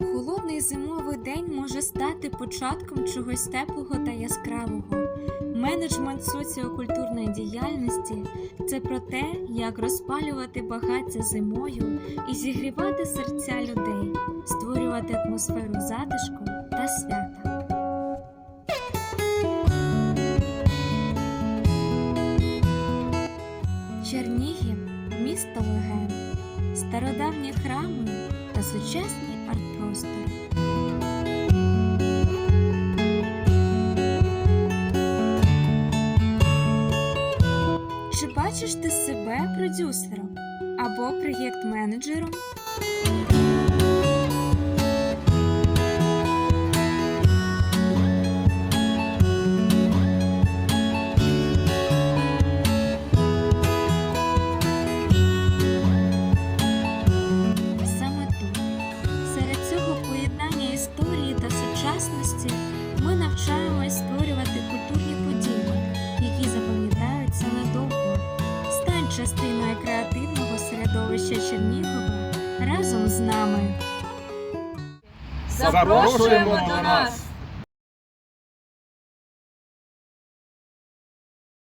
Холодний зимовий день може стати початком чогось теплого та яскравого. Менеджмент соціокультурної діяльності це про те, як розпалювати багаття зимою і зігрівати серця людей, створювати атмосферу затишку та свята. Чернігів місто легенд, стародавні храми та сучасні арт-простори. Чи бачиш ти себе продюсером або проєкт-менеджером? Навчаємось створювати культурні події, які запам'ятаються надовго. Стань частиною креативного середовища Чернігова разом з нами. Запрошуємо до нас!